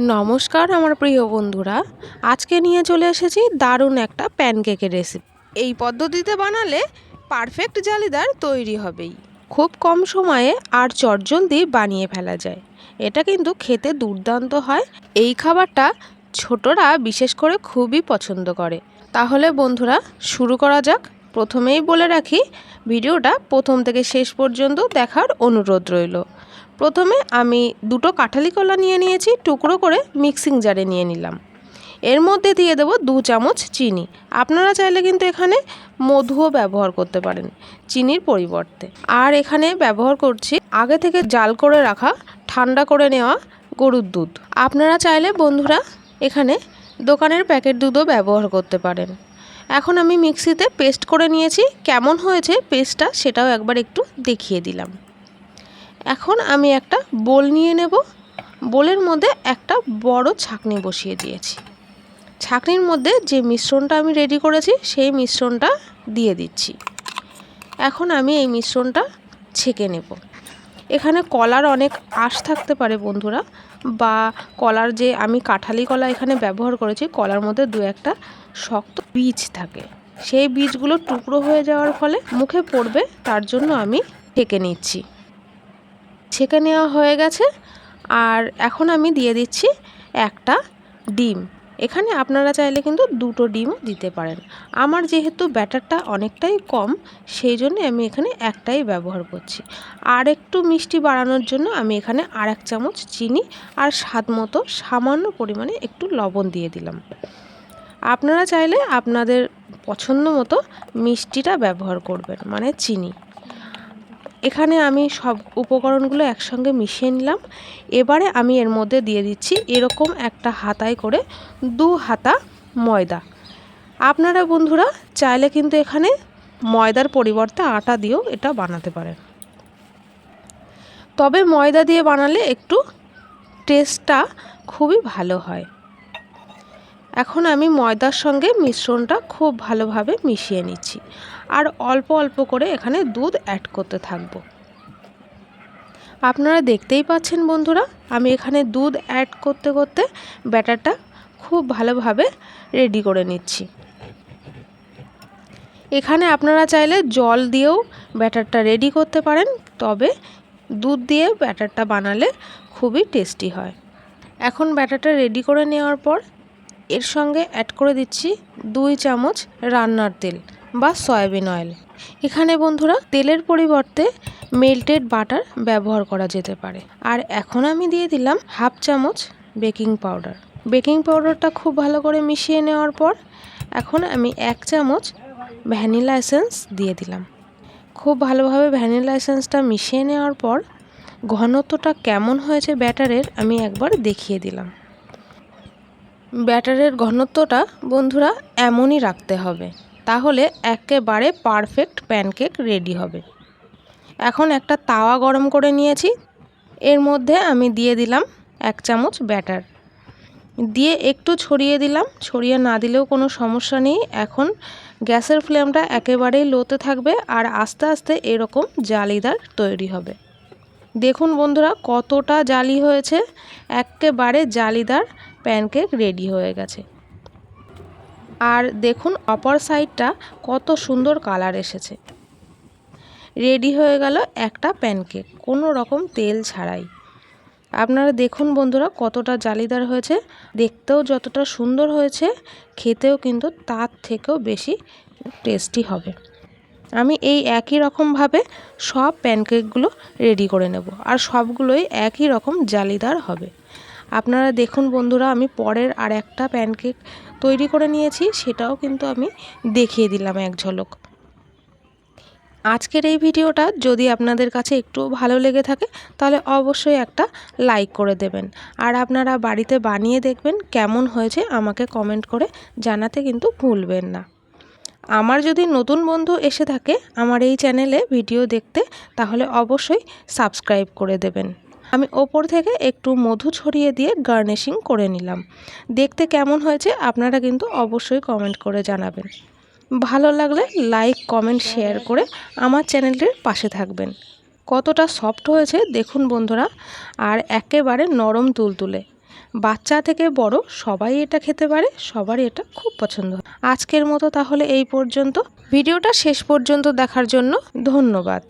নমস্কার, আমার প্রিয় বন্ধুরা। আজকে নিয়ে চলে এসেছি দারুণ একটা প্যানকেকের রেসিপি এই পদ্ধতিতে বানালে পারফেক্ট জালিদার তৈরি হবেই। খুব কম সময়ে আর চটজলদি বানিয়ে ফেলা যায়। এটা কিন্তু খেতে দুর্দান্ত হয়। এই খাবারটা ছোটরা বিশেষ করে খুবই পছন্দ করে। তাহলে বন্ধুরা, শুরু করা যাক। প্রথমেই বলে রাখি, ভিডিওটা প্রথম থেকে শেষ পর্যন্ত দেখার অনুরোধ রইল। প্রথমে আমি দুটো কাঁঠালি কলা নিয়ে নিয়েছি, টুকরো করে মিক্সিং জারে নিয়ে নিলাম। এর মধ্যে দিয়ে দেবো দু চামচ চিনি। আপনারা চাইলে কিন্তু এখানে মধুও ব্যবহার করতে পারেন, চিনির পরিবর্তে। আর এখানে ব্যবহার করছি আগে থেকে জাল করে রাখা, ঠান্ডা করে নেওয়া গরুর দুধ। আপনারা চাইলে বন্ধুরা এখানে দোকানের প্যাকেট দুধও ব্যবহার করতে পারেন। এখন আমি মিক্সিতে পেস্ট করে নিয়েছি। কেমন হয়েছে পেস্টটা সেটাও একবার একটু দেখিয়ে দিলাম। এখন আমি একটা বোল নিয়ে নেব। বোলের মধ্যে একটা বড় ছাকনি বসিয়ে দিয়েছি। ছাকনির মধ্যে যে মিশ্রণটা আমি রেডি করেছি, সেই মিশ্রণটা দিয়ে দিচ্ছি। এখন আমি এই মিশ্রণটা ছেঁকে নেব। এখানে কলার অনেক আঁশ থাকতে পারে বন্ধুরা, বা কলার যে আমি কাঁঠালি কলা এখানে ব্যবহার করেছি, কলার মধ্যে দু একটা শক্ত বীজ থাকে। সেই বীজগুলো টুকরো হয়ে যাওয়ার ফলে মুখে পড়বে, তার জন্য আমি ঢেকে নিচ্ছি। ছেঁকে নেওয়া হয়ে গেছে। আর এখন আমি দিয়ে দিচ্ছি একটা ডিম। এখানে আপনারা চাইলে কিন্তু দুটো ডিমও দিতে পারেন। আমার যেহেতু ব্যাটারটা অনেকটাই কম, সেই জন্য আমি এখানে একটাই ব্যবহার করছি। আর একটু মিষ্টি বাড়ানোর জন্য আমি এখানে আর এক চামচ চিনি আর স্বাদ মতো সামান্য পরিমাণে একটু লবণ দিয়ে দিলাম। আপনারা চাইলে আপনাদের পছন্দ মতো মিষ্টিটা ব্যবহার করবেন মানে চিনি। এখানে আমি সব উপকরণগুলো একসঙ্গে মিশিয়ে নিলাম। এবারে আমি এর মধ্যে দিয়ে দিচ্ছি এরকম একটা হাতায় করে দু হাতা ময়দা। আপনারা বন্ধুরা চাইলে কিন্তু এখানে ময়দার পরিবর্তে আটা দিয়েও এটা বানাতে পারেন। তবে ময়দা দিয়ে বানালে একটু টেস্টটা খুবই ভালো হয়। এখন আমি ময়দার সঙ্গে মিশ্রণটা খুব ভালোভাবে মিশিয়ে নিচ্ছি। আর অল্প অল্প করে এখানে দুধ অ্যাড করতে থাকব। আপনারা দেখতেই পাচ্ছেন বন্ধুরা, আমি এখানে দুধ অ্যাড করতে করতে ব্যাটারটা খুব ভালোভাবে রেডি করে নিচ্ছি। এখানে আপনারা চাইলে জল দিয়েও ব্যাটারটা রেডি করতে পারেন, তবে দুধ দিয়ে ব্যাটারটা বানালে খুবই টেস্টি হয়। এখন ব্যাটারটা রেডি করে নেওয়ার পর এর সঙ্গে অ্যাড করে দিচ্ছি দুই চামচ রান্নার তেল বা সয়াবিন অয়েল এখানে বন্ধুরা, তেলের পরিবর্তে মেল্টেড বাটার ব্যবহার করা যেতে পারে। আর এখন আমি দিয়ে দিলাম হাফ চামচ বেকিং পাউডার বেকিং পাউডারটা খুব ভালো করে মিশিয়ে নেওয়ার পর এখন আমি এক চামচ ভ্যানিলা এসেন্স দিয়ে দিলাম। খুব ভালোভাবে ভ্যানিলা এসেন্সটা মিশিয়ে নেওয়ার পর ঘনত্বটা কেমন হয়েছে ব্যাটারের আমি একবার দেখিয়ে দিলাম। ব্যাটারের ঘনত্বটা, বন্ধুরা, এমনই রাখতে হবে। তাহলে একেবারে পারফেক্ট প্যানকেক রেডি হবে। এখন একটা তাওয়া গরম করে নিয়েছি। এর মধ্যে আমি দিয়ে দিলাম এক চামচ ব্যাটার। দিয়ে একটু ছড়িয়ে দিলাম। ছড়িয়ে না দিলেও কোনো সমস্যা নেই। এখন গ্যাসের ফ্লেমটা একেবারেই লোতে থাকবে আর আস্তে আস্তে এরকম জালিদার তৈরি হবে। দেখুন বন্ধুরা, কতটা জালি হয়েছে। একেবারে জালিদার প্যানকেক রেডি হয়ে গেছে। আর দেখুন অপর সাইডটা কত সুন্দর কালার এসেছে। রেডি হয়ে গেল একটা প্যানকেক, কোনো রকম তেল ছাড়াই। আপনারা দেখুন বন্ধুরা কতটা জালিদার হয়েছে, দেখতেও যতটা সুন্দর হয়েছে, খেতেও কিন্তু তার থেকেও বেশি টেস্টি হবে। আমি এই একই রকমভাবে সব প্যানকেকগুলো রেডি করে নেব, আর সবগুলোই একই রকম জালিদার হবে। আপনারা দেখুন বন্ধুরা, আমি পরের আর একটা প্যানকেক তৈরি করে নিয়েছি, সেটাও কিন্তু আমি দেখিয়ে দিলাম এক ঝলক। আজকের এই ভিডিওটা যদি আপনাদের কাছে একটু ভালো লেগে থাকে, তাহলে অবশ্যই একটা লাইক করে দেবেন। আর আপনারা বাড়িতে বানিয়ে দেখবেন কেমন হয়েছে, আমাকে কমেন্ট করে জানাতে কিন্তু ভুলবেন না। আমার যদি নতুন বন্ধু এসে থাকে, আমার এই চ্যানেলে ভিডিও দেখতে, তাহলে অবশ্যই সাবস্ক্রাইব করে দেবেন। আমি ওপর থেকে একটু মধু ছড়িয়ে দিয়ে গার্নিশিং করে নিলাম। দেখতে কেমন হয়েছে আপনারা কিন্তু অবশ্যই কমেন্ট করে জানাবেন। ভালো লাগলে লাইক, কমেন্ট, শেয়ার করে আমার চ্যানেলটির পাশে থাকবেন। কতটা সফট হয়েছে দেখুন বন্ধুরা, আর একেবারে নরম তুলতুলে। বাচ্চা থেকে বড় সবাই এটা খেতে পারে সবারই এটা খুব পছন্দ। আজকের মতো তাহলে এই পর্যন্ত। ভিডিওটা শেষ পর্যন্ত দেখার জন্য ধন্যবাদ।